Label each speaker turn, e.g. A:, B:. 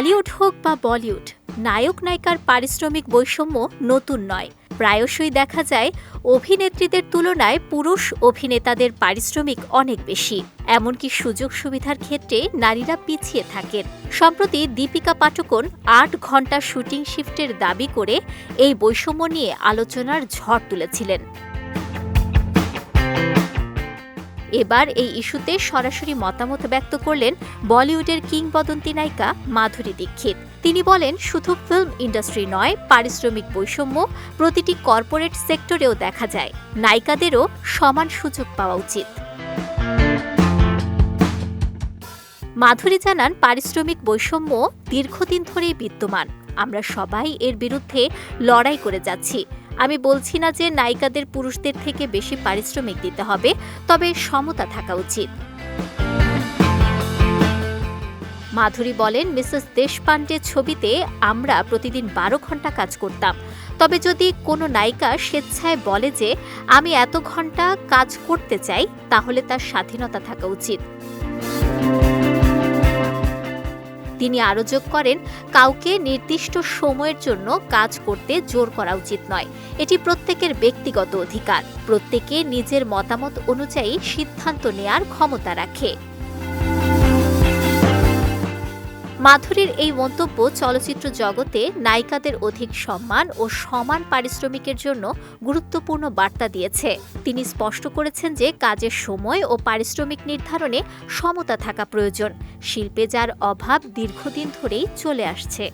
A: Tollywood হোক বা বলিউড নায়ক নায়িকার পারিশ্রমিক বৈষম্য নতুন নয়। প্রায়শই দেখা যায় অভিনেত্রীদের তুলনায় পুরুষ অভিনেতাদের পারিশ্রমিক অনেক বেশি। এমনকি সুযোগ সুবিধার ক্ষেত্রে নারীরা পিছিয়ে থাকেন। সম্প্রতি দীপিকা পাটুকন আট ঘণ্টা শুটিং শিফটের দাবি করে এই বৈষম্য নিয়ে আলোচনার ঝড় তুলেছিলেন। এবার এই ইস্যুতে সরাসরি মতামত ব্যক্ত করলেন বলিউডের কিংবদন্তি নায়িকা মাধুরী দীক্ষিত। তিনি বলেন, শুধু ফিল্ম ইন্ডাস্ট্রি নয়, পারিশ্রমিক বৈষম্য প্রতিটি কর্পোরেট সেক্টরেও দেখা যায়। নায়িকাদেরও সমান সুযোগ পাওয়া উচিত। মাধুরী জানান, পারিশ্রমিক বৈষম্য দীর্ঘদিন ধরেই বিদ্যমান। আমরা সবাই এর বিরুদ্ধে লড়াই করে যাচ্ছি। আমি বলছি না যে নায়িকাদের পুরুষদের থেকে বেশি পারিশ্রমিক দিতে হবে, তবে সমতা থাকা উচিত। মাধুরী বলেন, মিসেস দেশপান্ডে ছবিতে আমরা প্রতিদিন বারো ঘণ্টা কাজ করতাম। তবে যদি কোনো নায়িকা স্বেচ্ছায় বলে যে, আমি এত ঘণ্টা কাজ করতে চাই, তাহলে তার স্বাধীনতা থাকা উচিত। তিনি আরও যোগ করেন, কাউকে নির্দিষ্ট সময়ের জন্য কাজ করতে জোর করা উচিত নয়। এটি প্রত্যেকের ব্যক্তিগত অধিকার। প্রত্যেকে নিজের মতামত অনুযায়ী সিদ্ধান্ত নেয়ার ক্ষমতা রাখে। মাধুরীর এই মন্তব্য চলচ্চিত্র জগতে নায়িকাদের অধিক সম্মান ও সমান পারিশ্রমিকের জন্য গুরুত্বপূর্ণ বার্তা দিয়েছে। তিনি স্পষ্ট করেছেন যে কাজের সময় ও পারিশ্রমিক নির্ধারণে সমতা থাকা প্রয়োজন। শিল্পে যার অভাব দীর্ঘদিন ধরেই চলে আসছে।